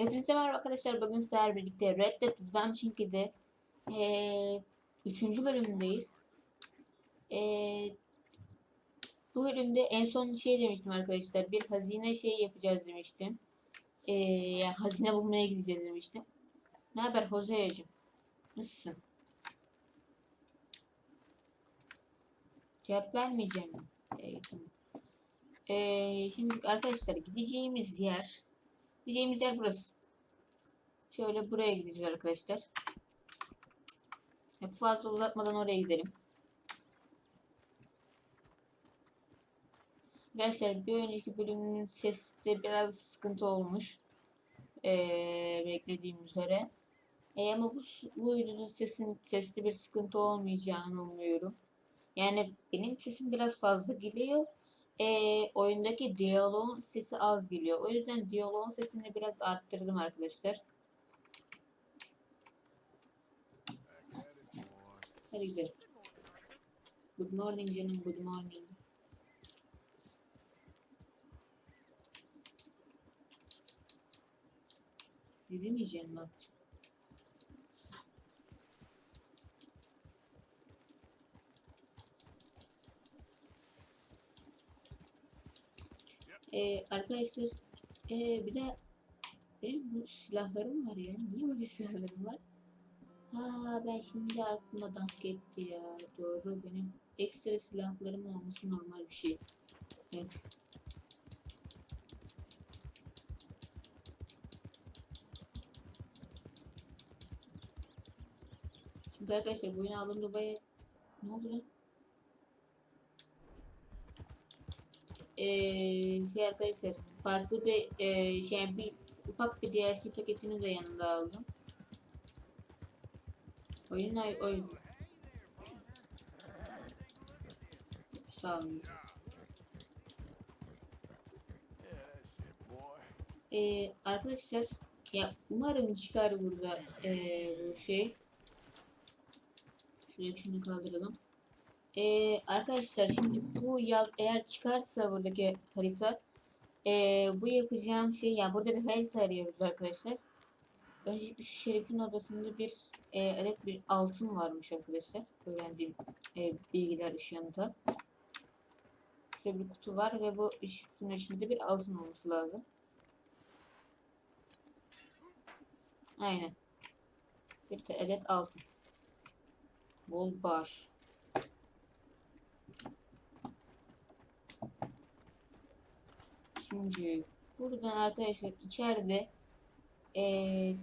Hepinize merhaba arkadaşlar. Bugün sizlerle birlikte Red Dead Redemption'de eee 3. bölümündeyiz. Eee bu bölümde en son şey demiştim arkadaşlar. Bir hazine şey yapacağız demiştim. Yani hazine bulmaya gideceğiz demiştim. Ne haber Jose'cim? Nasılsın? Cevap vermeyeceğim. Eee, şimdi arkadaşlar gideceğimiz yer Gideceğimiz yer burası. Şöyle buraya gideceğiz arkadaşlar. Fazla uzatmadan oraya gidelim. Arkadaşlar bir önceki bölümün seste biraz sıkıntı olmuş. Ee, beklediğim üzere. E ama bu, bu videoda sesin sesli bir sıkıntı olmayacağını umuyorum. Yani benim sesim biraz fazla geliyor e, oyundaki diyaloğun sesi az geliyor. O yüzden diyaloğun sesini biraz arttırdım arkadaşlar. Hadi gidelim. Good morning canım, good morning. Yürümeyeceğim bak. Ee, arkadaşlar ee, bir de benim bu silahlarım var ya. Niye böyle silahlarım var? Ha ben şimdi aklıma dank etti ya. Doğru benim ekstra silahlarım olması normal bir şey. Evet. Çünkü arkadaşlar bu oyunu aldığımda baya... Ne oldu lan? Ee, şey arkadaşlar farklı bir e, şey bir ufak bir DLC paketini de yanında aldım. Oyun ay oyun. Sağ olun. Ee, arkadaşlar ya umarım çıkar burada ee, bu şey. Şöyle şunu kaldıralım. Ee, arkadaşlar şimdi bu yaz eğer çıkarsa buradaki harita ee, bu yapacağım şey yani burada bir harita arıyoruz arkadaşlar. Öncelikle şu şerifin odasında bir e, adet bir altın varmış arkadaşlar. Öğrendiğim e, bilgiler ışığında. Şurada bir kutu var ve bu kutunun içinde bir altın olması lazım. Aynen. Bir de adet altın. Gold bar. Şimdi buradan arkadaşlar içeride ee,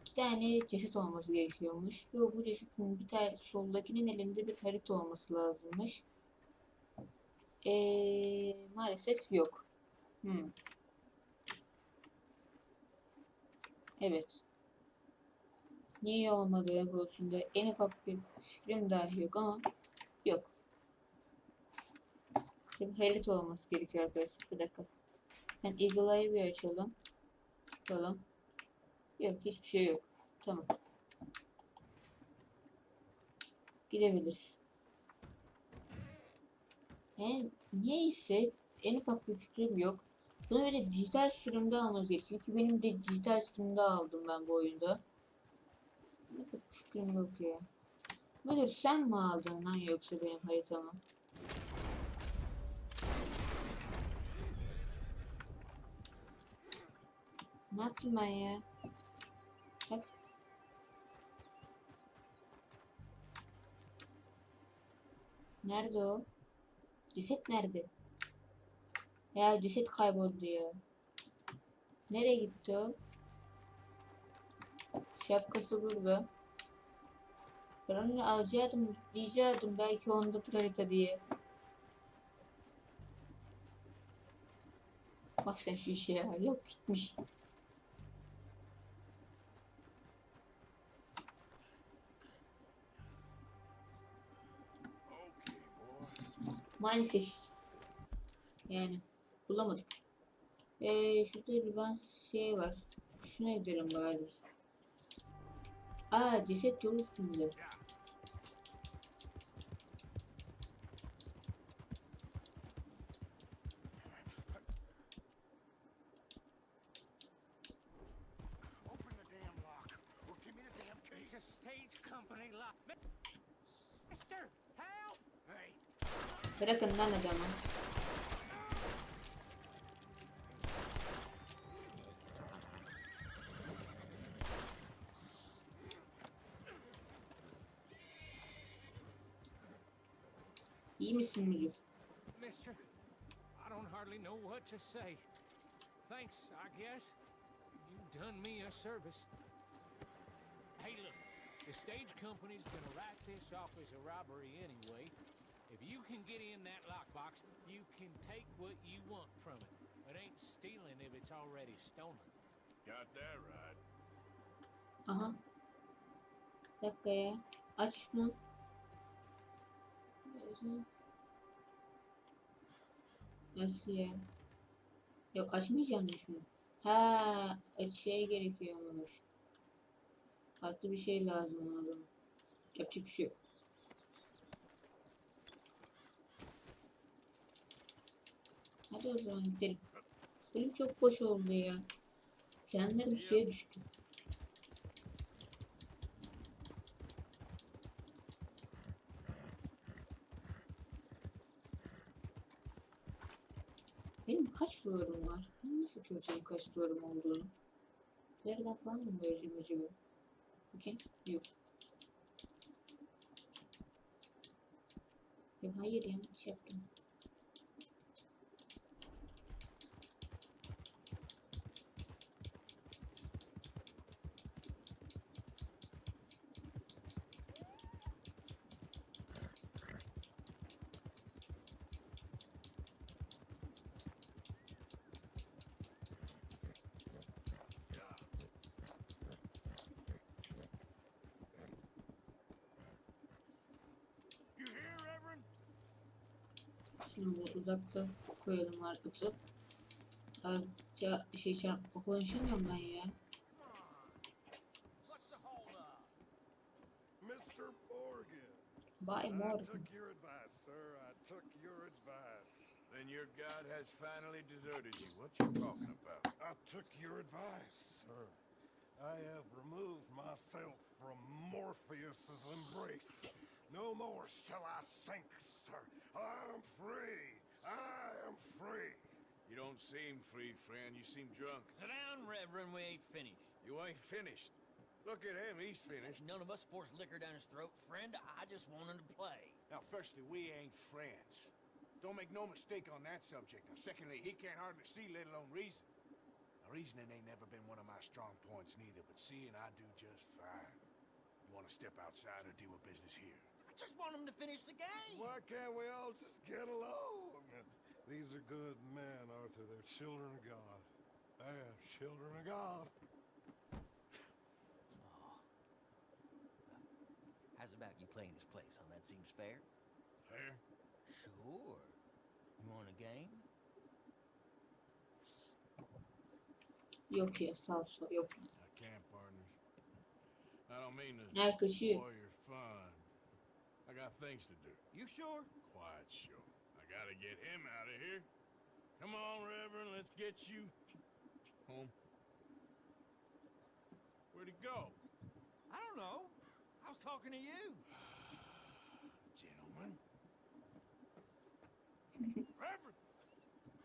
iki tane ceset olması gerekiyormuş. Ve bu cesetin bir tane soldakinin elinde bir harita olması lazımmış. Ee, maalesef yok. Hmm. Evet. Niye olmadığı konusunda en ufak bir fikrim dahi yok ama yok. Bir harita olması gerekiyor arkadaşlar. Bir dakika. Ben Eagle Eye'ı bir açalım. Bakalım. Yok hiçbir şey yok. Tamam. Gidebiliriz. Yani neyse en ufak bir fikrim yok. Bunu böyle dijital sürümde almamız gerekiyor. Çünkü benim de dijital sürümde aldım ben bu oyunda. Ne fikrim yok ya. Böyle sen mi aldın lan yoksa benim haritamı? Ne yaptım ben ya? Bak. Nerede o? Ceset nerede? Ya ceset kayboldu ya. Nereye gitti o? Şapkası burada. Ben onu alacaktım, diyecektim belki onda harita diye. Bak sen şu işe ya. Yok gitmiş. Maalesef. Yani bulamadık. Ee, şurada riban şey var. Şuna gidelim bari biz. Aa ceset yol üstünde. Bırakın lan adamı. İyi misin müdür? mister, I don't hardly know what to say. Thanks, I guess. You done me a service. Hey, look, the stage company's gonna write this off as a robbery anyway. If you can get in that lockbox, you can take what you want from it. It ain't stealing if it's already stolen. Got that right. Aha. Bir dakika ya. Aç şunu. Nasıl ya? Yok açmayacağım mı şunu? Ha, şey gerekiyormuş. Farklı bir şey lazım ona. Yapacak bir şey yok. Hadi o zaman gidelim. Bölüm çok boş oldu ya. Planlarım suya düştü. Benim kaç duvarım var? Ben nasıl göreceğim kaç duvarım olduğunu? Nereden falan mı göreceğim acaba? Bakayım. Yok. Ya hayır yanlış yaptım. Koyalım artık. Azca şey çarpma konuşamıyorum ben ya. What's the hold up? Mr. Morgan. Bay I Morgan. took your advice, sir. I took your advice. Then your god has finally deserted you. What you talking about? I took your advice, sir. I have removed myself from Morpheus's embrace. No more shall I sink, sir. I am free. I am free. You don't seem free, friend. You seem drunk. Sit down, Reverend. We ain't finished. You ain't finished. Look at him. He's finished. None of us forced liquor down his throat. Friend, I just wanted to play. Now, firstly, we ain't friends. Don't make no mistake on that subject. Now, secondly, he can't hardly see, let alone reason. Now, reasoning ain't never been one of my strong points neither, but seeing I do just fine. You want to step outside or deal with business here? I just want him to finish the game. Why can't we all just get along? These are good men, Arthur. They're children of God. They're children of God. Oh. How's about you playing his place, huh? That seems fair? Fair? Sure. You want a game? Yok ya sağ ol sağ yok. I can't, partners. I don't mean to Her kaşıyor. spoil your fun. I got things to do. You sure? Quiet, sure. Gotta get him out of here. Come on, Reverend, let's get you home. Where'd he go? I don't know. I was talking to you. Gentlemen. Reverend!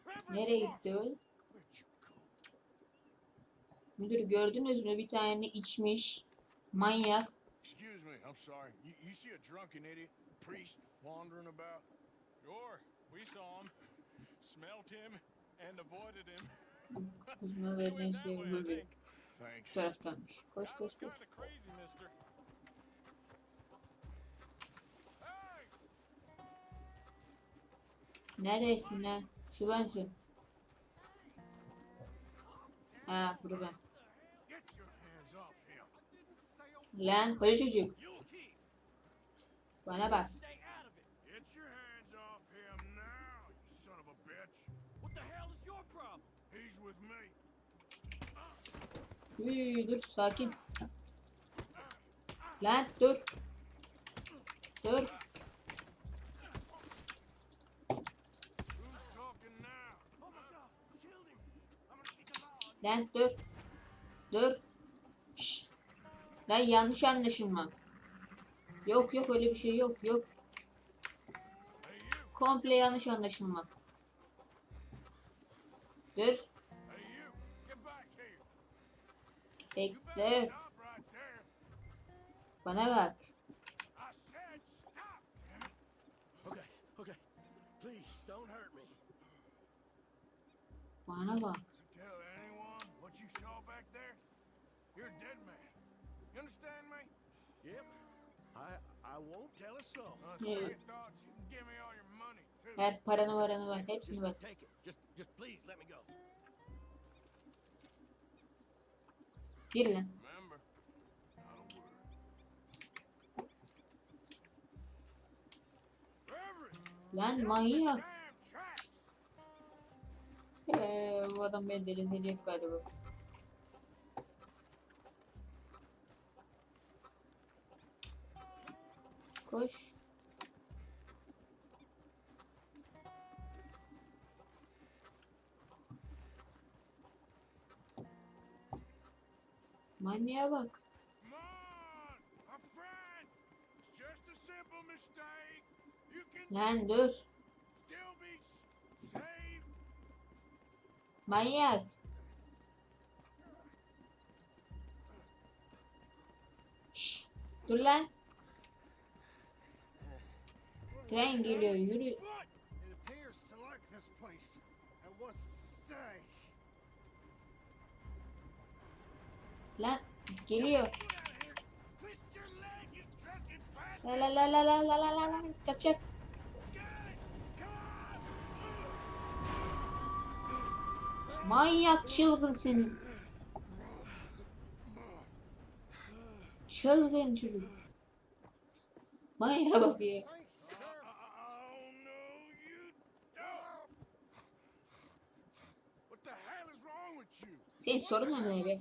Reverend Nereye gitti o? Where'd you go? Müdür gördünüz mü bir tane içmiş manyak. Excuse me, I'm sorry. You, you see a drunken idiot, priest, wandering about? We saw him, smelt him, and avoided him. Kuzma He verilen went that şey way, I böyle think. Thanks. bu taraftanmış. Koş koş koş. Neredesin lan? Şu bensin. Ha burada. Lan koca çocuk. Bana bak. Uy, dur sakin. Lan dur. Dur. Lan dur. Dur. Şşş. Lan yanlış anlaşılma. Yok yok öyle bir şey yok yok. Komple yanlış anlaşılma. Dur. Bekle. Bana bak. Bana bak. You're a dead man. You understand me? Yep. I I won't tell a soul. Yeah. Her paranı varanı var. Hepsini ver. Just, just please let me go. Gir lan. Lan manyak. Ee, bu adam beni delirtecek galiba. Koş. Manyağa bak. Lan dur. Manyak. Şş, dur lan. Tren geliyor yürü. Drunken bastard! La la la la la la la la la. Çap çap. Manyak çılgın seni. Çılgın çocuk. Manyağa bak ya. Senin sorunun ne be?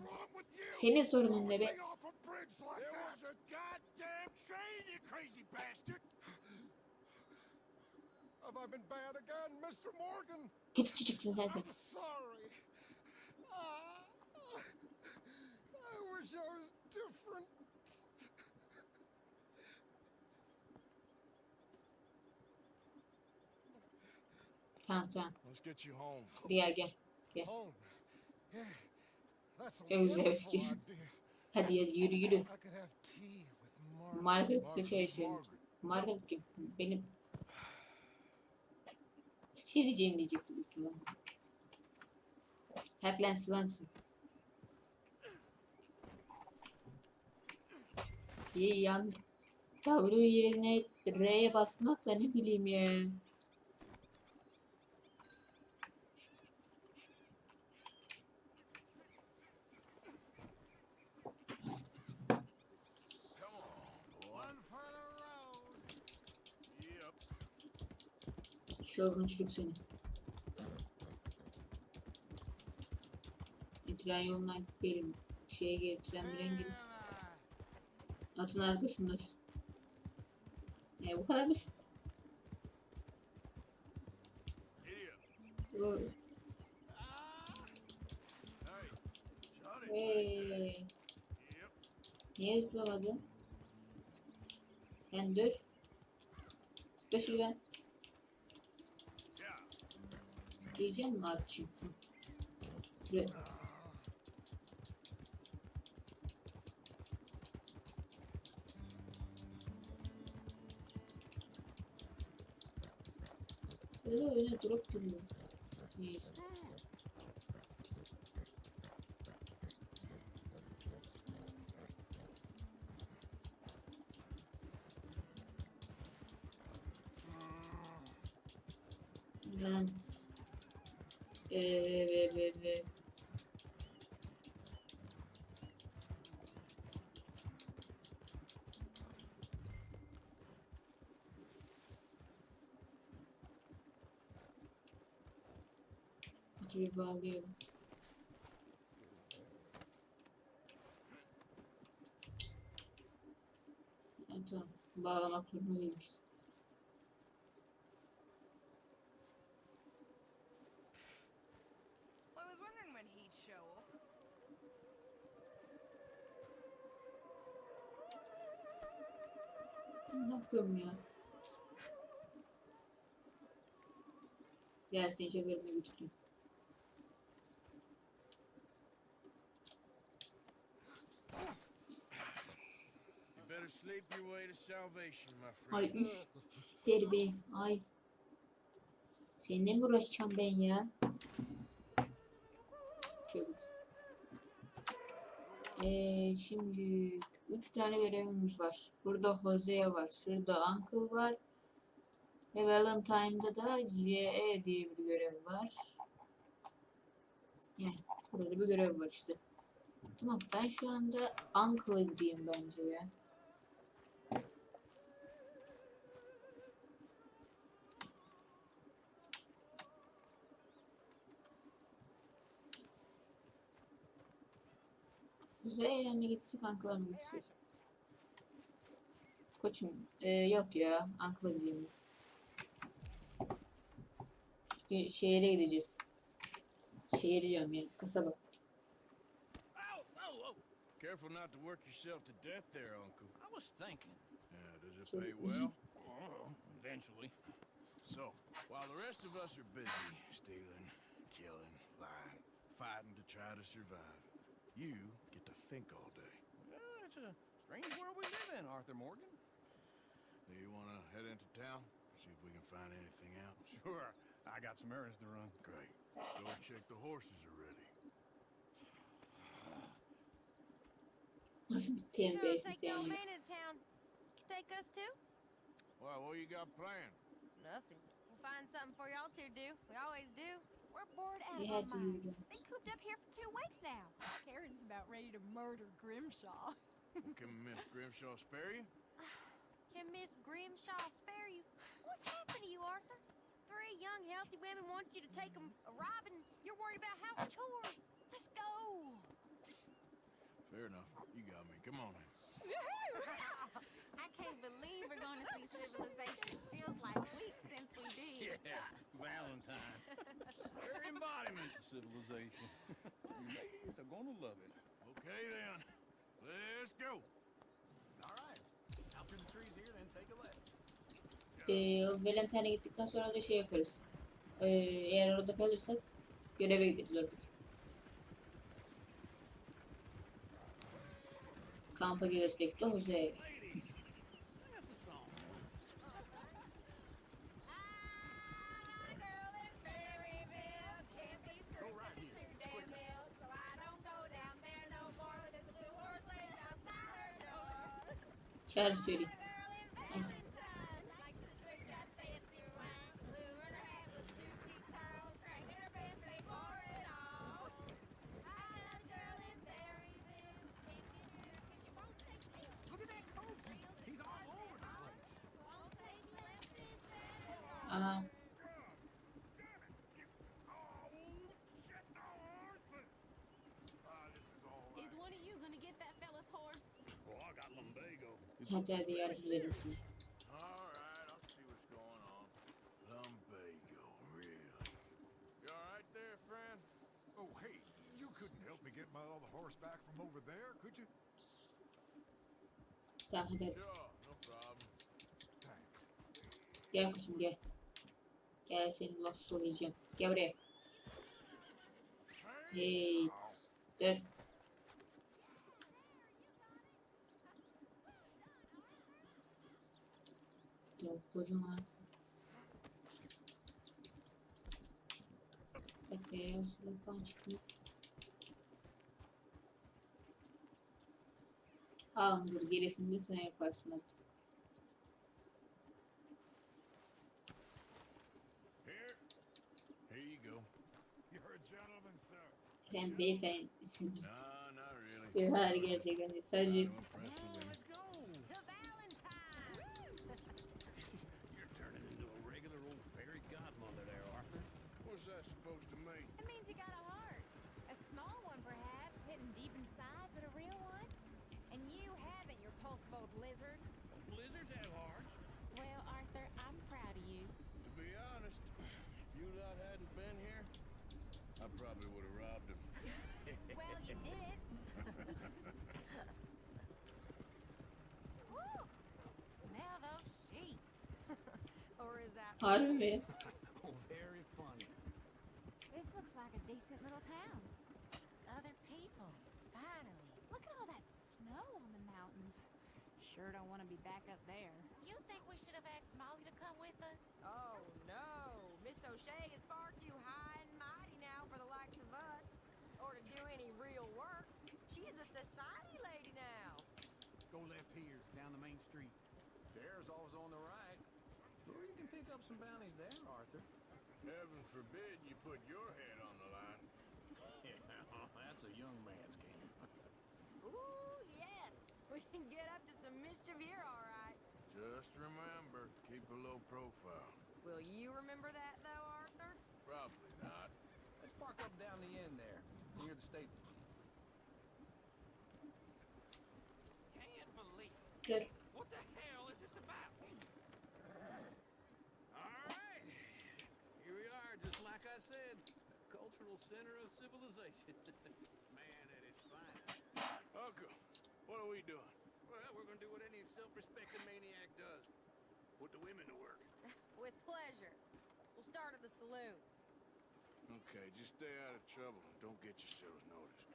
Senin sorunun ne be? Kötü çıçıksın sen sen. Tamam tamam. Buraya gel. Gel. Çok güzel fikir. Hadi hadi yürü yürü. Margaret'le çay şey içelim. Şey, Margaret kim? Benim. Çiçeğim diyecektim. Heplen Swansın. İyi yan. Tavrı yerine R'ye basmakla ne bileyim ya. Çılgın çocuk seni. Tren yolundan benim şeye gel tren rengim. Atın arkasında. Ee, bu kadar basit. Hey. Niye zıplamadın? Ben dur. Zıpla şuradan. Bekleyeceğim mi abi çünkü? Re öyle öyle drop geliyor. Neyse. Şurayı bağlayalım. Yani tamam. Bağlamak zorunda. Ne yapıyorum ya? Gelsin içe bölümüne bitiriyorum. Ay üf. Derbi. Ay. Seninle mi uğraşacağım ben ya? Güzel. Ee, şimdi üç tane görevimiz var. Burada Jose var. Şurada Uncle var. Ve Valentine'da da CE diye bir görev var. Yani burada bir görev var işte. Tamam ben şu anda Uncle diyeyim bence ya. Kuzey mi gitsek Ankara'ya mı gitsek? Koçum ee, yok ya Ankara gideyim. Çünkü şehire gideceğiz. Şehir diyorum ya kasaba. Careful not to work yourself to death there, Uncle. I was thinking. Yeah, does it pay well? Oh, eventually. So, while the rest of us are busy stealing, killing, lying, fighting to try to survive, you get to think all day. Yeah, it's a strange world we live in, Arthur Morgan. Do you want to head into town? See if we can find anything out? Sure. I got some errands to run. Great. Go check the horses are ready. Nasıl bir Gonna tembesin take sen the old ya? man into town. You take us too? Well, what you got planned? Nothing. We'll find something for y'all to do. We always do. We're bored out We of our had to do minds. that. Been cooped up here for two weeks now. Karen's about ready to murder Grimshaw. Can Miss Grimshaw spare you? Can Miss Grimshaw spare you? What's happened to you, Arthur? Three young, healthy women want you to take them a robbing. You're worried about house chores. Let's go. Fair enough. You got me. Come on then. I can't believe we're going to see civilization. Civilization. you ladies are gonna love it. Okay then. Let's go. All right. Out through the trees here, then take a left. Ee, Valentine'e gittikten sonra da şey yaparız. Ee, eğer orada kalırsak göreve gideriz. Kampa gelirsek de Jose'ye. சரி சரி there, could you? Tamam hadi. Gel kızım gel. Gel seni laf söyleyeceğim. Gel buraya. Hey. Dur. Kocaman. Bekle ya. Falan çıkıyor. Tamam dur gerisini sen yaparsın hadi. Sen beyefendisin. Yok hayır gerçekten. Sadece Harbi mi? Very funny. This looks like a decent little town. Other people, finally. Look at all that snow on the mountains. Sure don't want to be back up there. You think we should have asked Molly to come with us? Oh no, Miss O'Shea is far too high and mighty now for the likes of us, or to do any real work. She's a society lady now. Go left here, down the main street. There's always on the right. Sure, you can pick up some bounties there, Arthur. Heaven forbid you put your head on the line. Yeah, that's a young man's game. Ooh, yes, we can get up to some mischief here, all right. Just remember, keep a low profile. Will you remember that though, Arthur? Probably not. Let's park up down the end there, near the stable. Can't believe Dur. What the hell is this about? All right. Here we are, just like I said. A cultural center of civilization. Man at its finest. Uncle, what are we doing? Well, we're gonna do what any self-respecting maniac does. Put the women to work. With pleasure. We'll start at the saloon. Okay, just stay out of trouble and don't get yourselves noticed.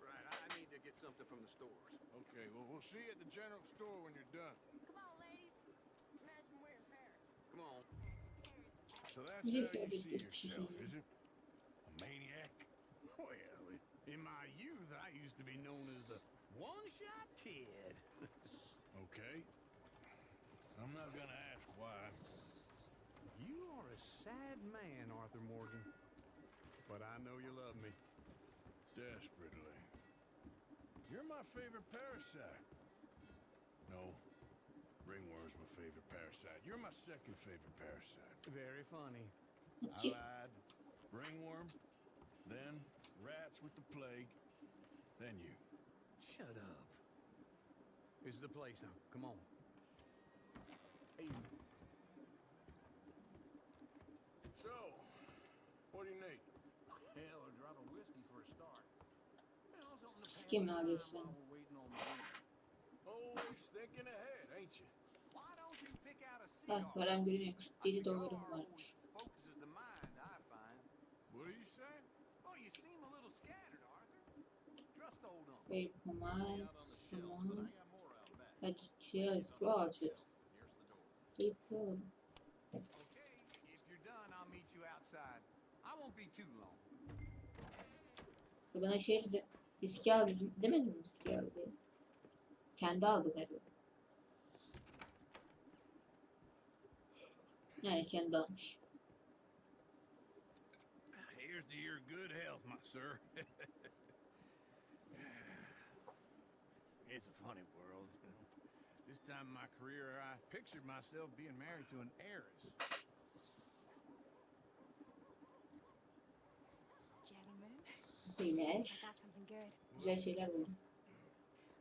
Right, I I need to get something from the stores. Okay, well, we'll see you at the general store when you're done. Come on, ladies. Imagine we're in Paris. Come on. So that's You how you see yourself, is it? A maniac? Well, in my youth, I used to be known as the one-shot kid. Okay. I'm not gonna ask why. You are a sad man, Arthur Morgan. But I know you love me. Desperately. You're my favorite parasite. No. Ringworm's my favorite parasite. You're my second favorite parasite. Very funny. I lied. Ringworm, then rats with the plague, then you. Shut up. This is the place now. Come on. Hey, So, what do you need? hell, a drop of whiskey for a start. Well, something to Skim pass the time alıyorsun. while we're waiting on the dinner. Always thinking ahead, ain't you? Why don't you pick out a Bak cigar? param görünüyor. A 47 dolarım cigar varmış. You outside. I won't be too long. Ve Bana şey dedi. Viski al dedim. Demedim mi viski al diye. Kendi aldı galiba. Yani kendi almış. Here's to your good health, my sir. it's a funny world. you know. This time in my career, I pictured myself being married to an heiress. Gentlemen, Beyler. I got something good. Güzel şeyler buldum.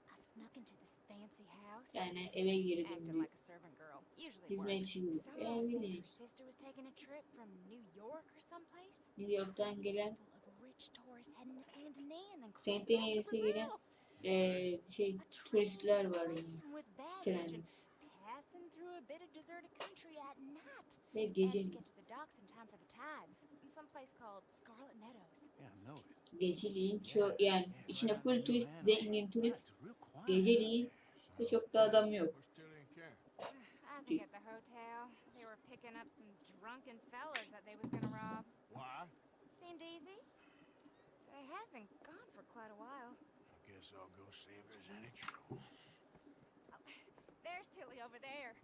I snuck into this fancy house. Yani eve girdim. Acted bir like a servant girl. Usually works. Hizmetçi gibi. Someone said her Evet. sister was taking a trip from New York or someplace. New York'tan gelen Full of rich tourists heading to Saint Denis and then Saint crossing to Denis'e gelen Eee şey turistler var yani. laden with baggage Tren. and passing through a bit of deserted country at night. Ve to geceliğin. çok yani içinde full turist, zengin turist. Geceliğin ve çok da adam yok. Seemed easy. They have been gone for quite a while. I guess I'll go see if there's any trouble. Oh, there's Tilly over there.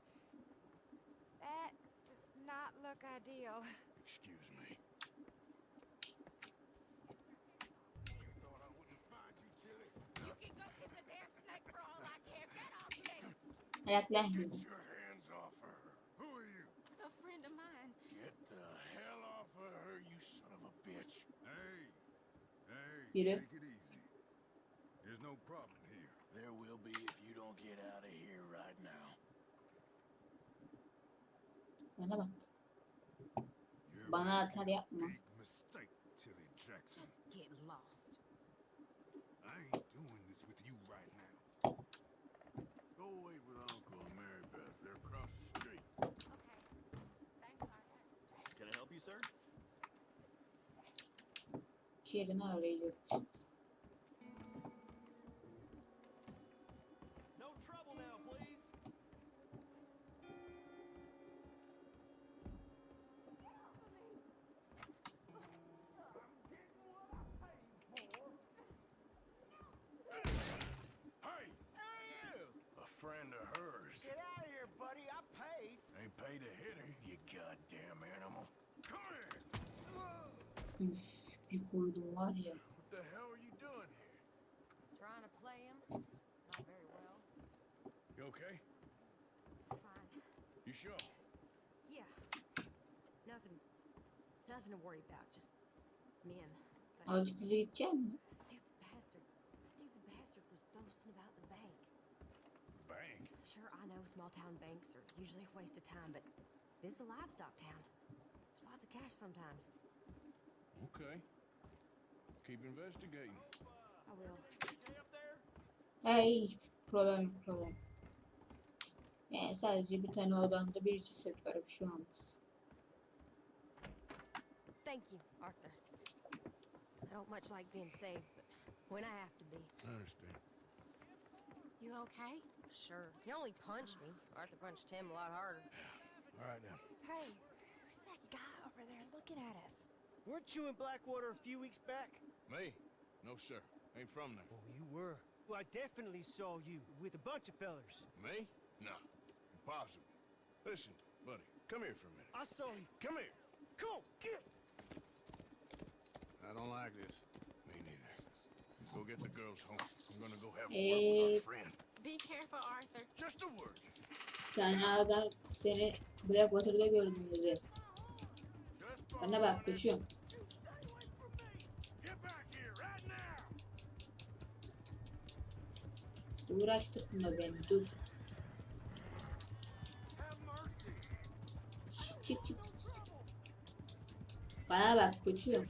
That does not look ideal. Excuse me. You thought I wouldn't find you, Tilly? You can go kiss a damn snake for all I care. Get off me! Ayaklan Get your hands off her. Who are you? A friend of mine. Get the hell off of her, you son of a bitch. Hey. Hey. Yürü. Take it easy. Bana bak. Bana atar yapma. Yerine arayacak. Paid. Ain't paid to hit her, you goddamn animal. Come here! Üf, bir koydum var ya. What the hell are you doing here? Trying to play him? Not very well. You okay? Fine. You sure? Yeah. Nothing. Nothing to worry about. Just men. But Azıcık bize gidecek mi? stupid bastard. Stupid bastard was boasting about the bank. Bank? Sure, I know small town banks are usually a waste of time, but this is a livestock town. There's lots of cash sometimes. Okay. Keep investigating. I will. Stay up there. Hey, hiç problem yok, problem. Yani sadece bir tane odamda bir ceset var, bir şey olmaz. Thank you, Arthur. I don't much like being saved, but when I have to be. I understand. You okay? Sure. He only punched me. Arthur punched him a lot harder. All right now. Hey, who's that guy over there looking at us? Weren't you in Blackwater a few weeks back? Me? No, sir. Ain't from there. Oh, you were. Well, I definitely saw you with a bunch of fellers. Me? No. Impossible. Listen, buddy, come here for a minute. I saw you. Come here. Come on, get. I don't like this. Go get the girls home. I'm gonna go have a word with our friend. Be careful, Arthur. Just a word. Bir tane adam seni Blackwater'da gördüm dedi. Just Bana bak, kaçıyorum. Now. Uğraştırma beni, dur. Çık çık çık. Bana bak, kaçıyorum.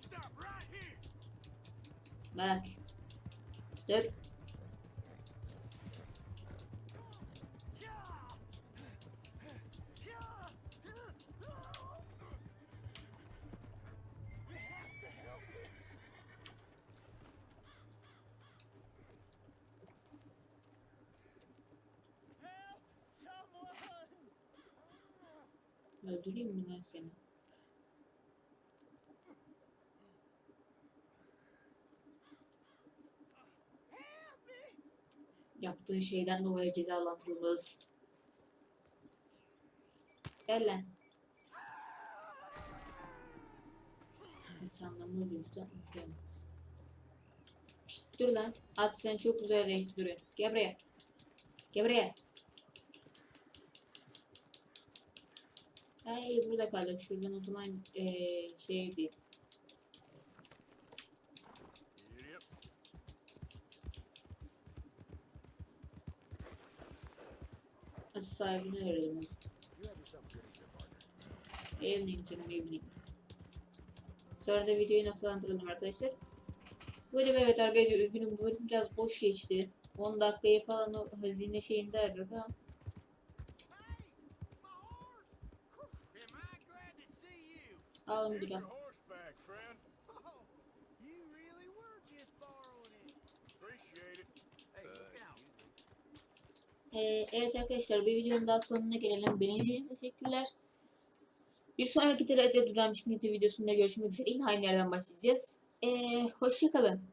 Bak. Someone! Öldüreyim mi lan seni? Yaptığın şeyden dolayı cezalandırılmalısın. Gel lan. İnsanlığımız yüzden dur lan. At sen çok güzel renkli duruyorsun. Gel buraya. Gel buraya. Ay burada kaldık. Şuradan o zaman eee şey değil. Hadi sahibini arayalım. Evening canım evening. Sonra da videoyu noktalandıralım arkadaşlar. Bu bölüm evet arkadaşlar üzgünüm bu bölüm biraz boş geçti. 10 dakikayı falan o hazine şeyinde aradık ama alın bir your daha. horseback, friend. Oh, you really were just borrowing it. Appreciate it. Hey, look out. Ee, evet arkadaşlar bir videonun daha sonuna gelelim. Beni izlediğiniz teşekkürler. Bir sonraki Red Dead Redemption videosunda görüşmek üzere. Yine aynı yerden başlayacağız. Ee, hoşçakalın.